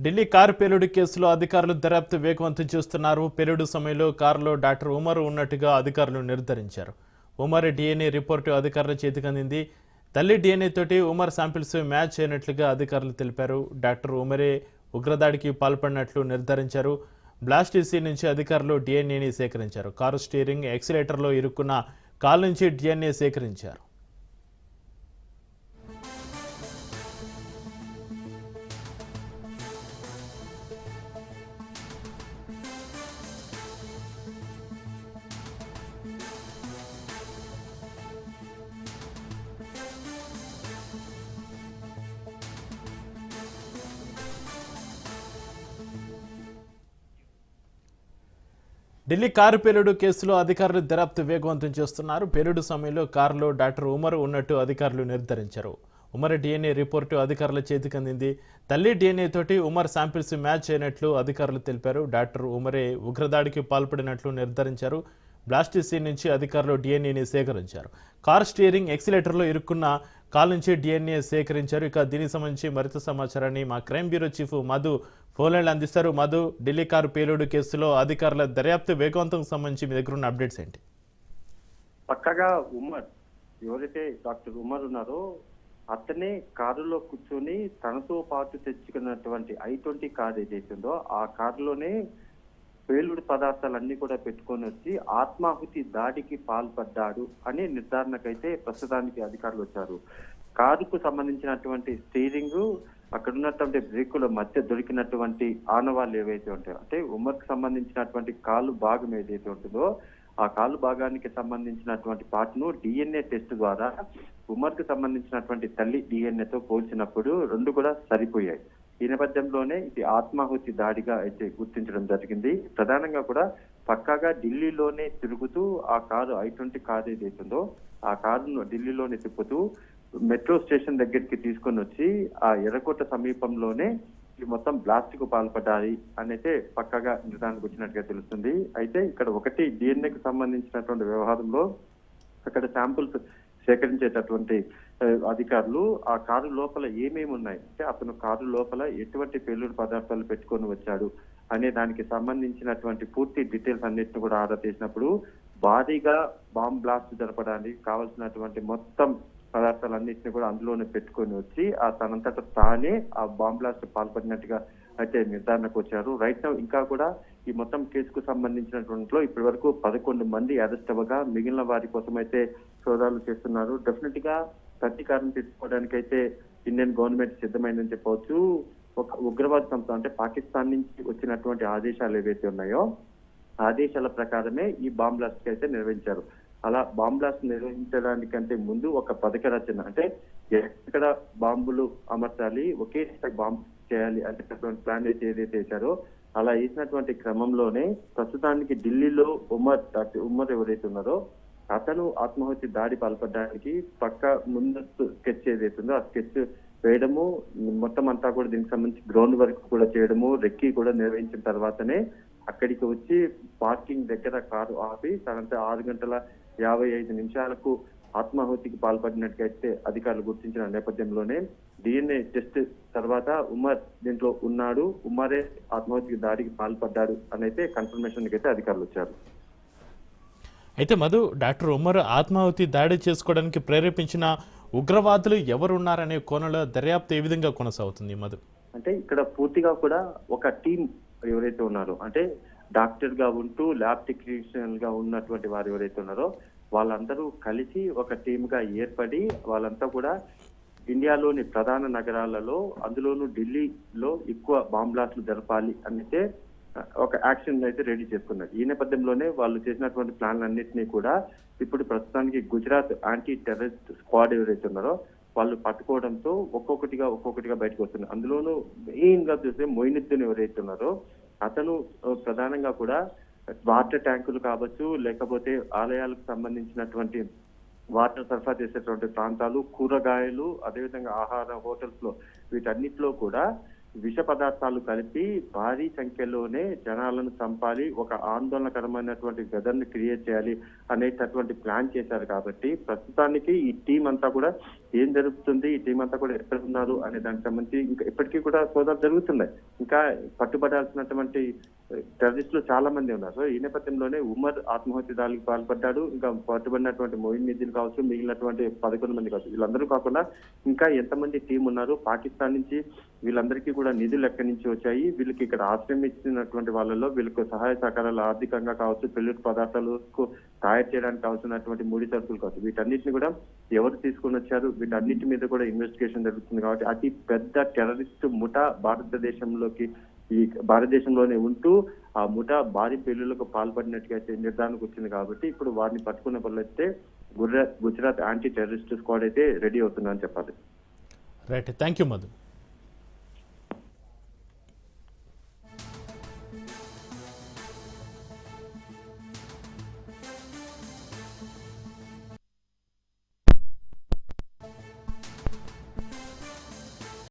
Delhi car పేలుడు కేసులో అధికారులు దర్యాప్తు వేగవంతం చేస్తున్నారు. పేలుడు సమయంలో కారులో డాక్టర్ ఉమర్ ఉన్నట్టుగా అధికారులు నిర్ధారించారు. ఉమర్ డిఎన్ఏ రిపోర్టు అధికారుల చేతికందింది తల్లి డిఎన్ఏ తోటి ఉమర్ శాంపిల్స్ మ్యాచ్ అయినట్లుగా అధికారులు తెలిపారు. డాక్టర్ ఉమరే ఉగ్రదాడికి పాల్పడినట్లు నిర్ధారించారు. బ్లాస్టీసీ నుంచి అధికారులు డిఎన్ఏని సేకరించారు. కారు స్టీరింగ్ ఎక్సిలేటర్లో ఇరుక్కున్న కాల్ నుంచి డిఎన్ఏ సేకరించారు. ఢిల్లీ కారు పేలుడు కేసులో అధికారులు దర్యాప్తు వేగవంతం చేస్తున్నారు. పేలుడు సమయంలో కారులో డాక్టర్ ఉమర్ ఉన్నట్టు అధికారులు నిర్ధారించారు. ఉమర్ డిఎన్ఏ రిపోర్టు అధికారుల చేతికి అందింది. తల్లి డిఎన్ఏ తోటి ఉమర్ శాంపిల్స్ మ్యాచ్ అయినట్లు అధికారులు తెలిపారు. డాక్టర్ ఉమరే ఉగ్రదాడికి పాల్పడినట్లు నిర్ధారించారు. బ్లాస్టిసీ నుంచి అధికారులు డిఎన్ఏని సేకరించారు. కార్ స్టీరింగ్ ఎక్సిలేటర్లో ఇరుక్కున్న కాల్ నుంచి డిఎన్ఏ సేకరించారు. ఇక దీనికి సంబంధించి మరింత సమాచారాన్ని మా క్రైమ్ బ్యూరో చీఫ్ మధు ఫోన్లైన్లు అందిస్తారు. మధు ఢిల్లీ కారు పేలుడు కేసులో అధికారుల దర్యాప్తు వేగవంతం సంబంధించి మీ దగ్గర ఉన్న అప్డేట్స్ ఏంటి? పక్కగా ఉమర్ ఎవరైతే డాక్టర్ ఉమర్ ఉన్నారో అతనే కారులో కూర్చొని తనతో పాటు తెచ్చుకున్నటువంటి ఐ ట్వంటీ కార్ ఏదైతే ఉందో ఆ కారులోనే పేలుడు పదార్థాలన్నీ కూడా పెట్టుకొని వచ్చి ఆత్మాహుతి దాడికి పాల్పడ్డాడు అనే నిర్ధారణకైతే ప్రస్తుతానికి అధికారులు వచ్చారు. కారుకు సంబంధించినటువంటి స్టీరింగ్ అక్కడ ఉన్నటువంటి బ్రేకుల మధ్య దొరికినటువంటి ఆనవాళ్ళు ఏవైతే ఉంటాయో అంటే ఉమర్కు సంబంధించినటువంటి కాలు భాగం ఏదైతే ఉంటుందో ఆ కాలు భాగానికి సంబంధించినటువంటి పార్ట్ను డిఎన్ఏ టెస్ట్ ద్వారా ఉమర్కు సంబంధించినటువంటి తల్లి డిఎన్ఏతో పోల్చినప్పుడు రెండు కూడా సరిపోయాయి. ఈ నేపథ్యంలోనే ఇది ఆత్మాహుతి దాడిగా అయితే గుర్తించడం జరిగింది. ప్రధానంగా కూడా పక్కాగా ఢిల్లీలోనే తిరుగుతూ ఆ కారు ఐ ట్వంటీ కారు ఏదైతుందో ఆ కారును ఢిల్లీలోనే తిప్పుతూ మెట్రో స్టేషన్ దగ్గరికి తీసుకొని వచ్చి ఆ ఎర్రకోట సమీపంలోనే ఈ మొత్తం బ్లాస్ట్కు పాల్పడాలి అనైతే పక్కగా నిర్ధారణకు వచ్చినట్టుగా తెలుస్తుంది. అయితే ఇక్కడ ఒకటి DNA కు సంబంధించినటువంటి వ్యవహారంలో అక్కడ శాంపుల్స్ సేకరించేటటువంటి అధికారులు ఆ కారు లోపల ఏమేమి ఉన్నాయి? అంటే అతను కారు లోపల ఎటువంటి పేలుడు పదార్థాలు పెట్టుకొని వచ్చాడు అనే దానికి సంబంధించినటువంటి పూర్తి డీటెయిల్స్ అన్నిటిని కూడా ఆర్డర్ చేసినప్పుడు భారీగా బాంబ్ బ్లాస్ట్ జరపడానికి కావాల్సినటువంటి మొత్తం పదార్థాలన్నింటినీ కూడా అందులోనే పెట్టుకొని వచ్చి ఆ తనంతట తానే ఆ బాంబ్ బ్లాస్ట్ పాల్పడినట్టుగా అయితే నిర్ధారణకు వచ్చారు. రైట్ నౌ ఇంకా కూడా ఈ మొత్తం కేసుకు సంబంధించినటువంటి ఇప్పటి వరకు పదకొండు మంది అరెస్ట్ అవ్వగా మిగిలిన వారి కోసం అయితే సోదాలు చేస్తున్నారు. డెఫినెట్గా ప్రతీకారం తీసుకోవడానికి అయితే ఇండియన్ గవర్నమెంట్ సిద్ధమైందని చెప్పవచ్చు. ఒక ఉగ్రవాద సంస్థ అంటే పాకిస్తాన్ నుంచి వచ్చినటువంటి ఆదేశాలు ఏవైతే ఉన్నాయో ఆదేశాల ప్రకారమే ఈ బాంబ్ బ్లాస్ట్ అయితే నిర్వహించారు. అలా బాంబ్ బ్లాస్ట్ నిర్వహించడానికంటే ముందు ఒక పథక రచన అంటే ఎక్కడ బాంబులు అమర్చాలి ఒకే బాంబు చేయాలి అనేటటువంటి ప్లాన్ అయితే ఏదైతే వేశారో అలా వేసినటువంటి క్రమంలోనే ప్రస్తుతానికి ఢిల్లీలో ఉమర్ ఉమర్ ఎవరైతే ఉన్నారో అతను ఆత్మహత్య దాడి పాల్పడడానికి పక్క ముందస్తు స్కెచ్ ఏదైతే ఉందో ఆ స్కెచ్ వేయడము మొత్తం అంతా కూడా దీనికి సంబంధించి గ్రౌండ్ వర్క్ కూడా చేయడము రెక్కి కూడా నిర్వహించిన తర్వాతనే అక్కడికి వచ్చి పార్కింగ్ దగ్గర కారు ఆపి తనంత ఆరు గంటల యాభై ఐదు నిమిషాలకు ఆత్మాహుతికి పాల్పడినట్టుగైతే అధికారులు గుర్తించిన నేపథ్యంలోనే డిఎన్ఏ టెస్ట్ తర్వాత ఉమర్ దీంట్లో ఉన్నాడు. ఉమరే ఆత్మహత్యకి దాడికి పాల్పడ్డాడు అని అయితే కన్ఫర్మేషన్ అయితే అధికారులు వచ్చారు. అయితే మధు డాక్టర్ ఉమర్ ఆత్మాహుతి దాడి చేసుకోవడానికి ప్రేరేపించిన ఉగ్రవాదులు ఎవరున్నారనే కోణంలో దర్యాప్తు ఏ విధంగా కొనసాగుతుంది మధు? అంటే ఇక్కడ పూర్తిగా కూడా ఒక టీం ఎవరైతే ఉన్నారో అంటే డాక్టర్గా ఉంటూ ల్యాబ్ టెక్నీషియన్గా ఉన్నటువంటి వారు ఎవరైతే ఉన్నారో వాళ్ళందరూ కలిసి ఒక టీమ్గా ఏర్పడి వాళ్ళంతా కూడా ఇండియాలోని ప్రధాన నగరాలలో అందులోనూ ఢిల్లీలో ఎక్కువ బాంబ్ బ్లాస్ట్లు జరపాలి అయితే ఒక యాక్షన్ అయితే రెడీ చేసుకున్నారు. ఈ నేపథ్యంలోనే వాళ్ళు చేసినటువంటి ప్లాన్లు అన్నింటినీ కూడా ఇప్పుడు ప్రస్తుతానికి గుజరాత్ యాంటీ టెర్రరిస్ట్ స్క్వాడ్ ఎవరైతే ఉన్నారో వాళ్ళు పట్టుకోవడంతో ఒక్కొక్కటిగా ఒక్కొక్కటిగా బయటకు వస్తున్నారు. అందులోనూ మెయిన్గా చూస్తే మొయినుద్దీన్ ఎవరైతే ఉన్నారో అతను ప్రధానంగా కూడా వాటర్ ట్యాంకులు కావచ్చు లేకపోతే ఆలయాలకు సంబంధించినటువంటి వాటర్ సరఫరా చేసేటువంటి ప్రాంతాలు కూరగాయలు అదేవిధంగా ఆహార హోటల్స్లో వీటన్నిటిలో కూడా విష పదార్థాలు కలిపి భారీ సంఖ్యలోనే జనాలను చంపాలి ఒక ఆందోళనకరమైనటువంటి గదర్ని క్రియేట్ చేయాలి అనేటటువంటి ప్లాన్ చేశారు కాబట్టి ప్రస్తుతానికి ఈ టీం అంతా కూడా ఏం జరుగుతుంది ఈ టీం అంతా కూడా ఎక్కడ ఉన్నారు అనే దానికి సంబంధించి ఇంకా ఇప్పటికీ కూడా సోదాలు జరుగుతున్నాయి. ఇంకా పట్టుబడాల్సినటువంటి టెర్రరిస్టులు చాలా మంది ఉన్నారు. సో ఈ నేపథ్యంలోనే ఉమర్ ఆత్మహత్య దాడికి పాల్పడ్డాడు. ఇంకా పట్టుబడినటువంటి మోయిన్ నిధిన్ కావచ్చు మిగిలినటువంటి పదకొండు మంది కావచ్చు వీళ్ళందరూ కాకుండా ఇంకా ఎంతమంది టీం ఉన్నారు? పాకిస్తాన్ నుంచి వీళ్ళందరికీ కూడా నిధులు ఎక్కడి నుంచి వచ్చాయి? వీళ్ళకి ఇక్కడ ఆశ్రయం ఇచ్చినటువంటి వాళ్ళలో వీళ్ళకు సహాయ సహకారాలు ఆర్థికంగా కావచ్చు పెళ్ళి పదార్థాలకు తయారు చేయడానికి కావాల్సినటువంటి ముడి సరుకులు కావచ్చు. వీటన్నిటిని కూడా ఎవరు తీసుకొని వచ్చారు? వీటన్నిటి మీద కూడా ఇన్వెస్టిగేషన్ జరుగుతుంది కాబట్టి అతి పెద్ద టెర్రరిస్ట్ ముఠా భారతదేశంలోకి ఈ భారతదేశంలోనే ఉంటూ ఆ ముఠా భారీ పెళ్ళిళ్ళకు పాల్పడినట్టుగా అయితే నిర్ధారణకు వచ్చింది కాబట్టి ఇప్పుడు వారిని పట్టుకునే అయితే Gujarat Gujarat anti terrorist squad అయితే రెడీ అవుతుందని చెప్పాలి. Right thank you Madhu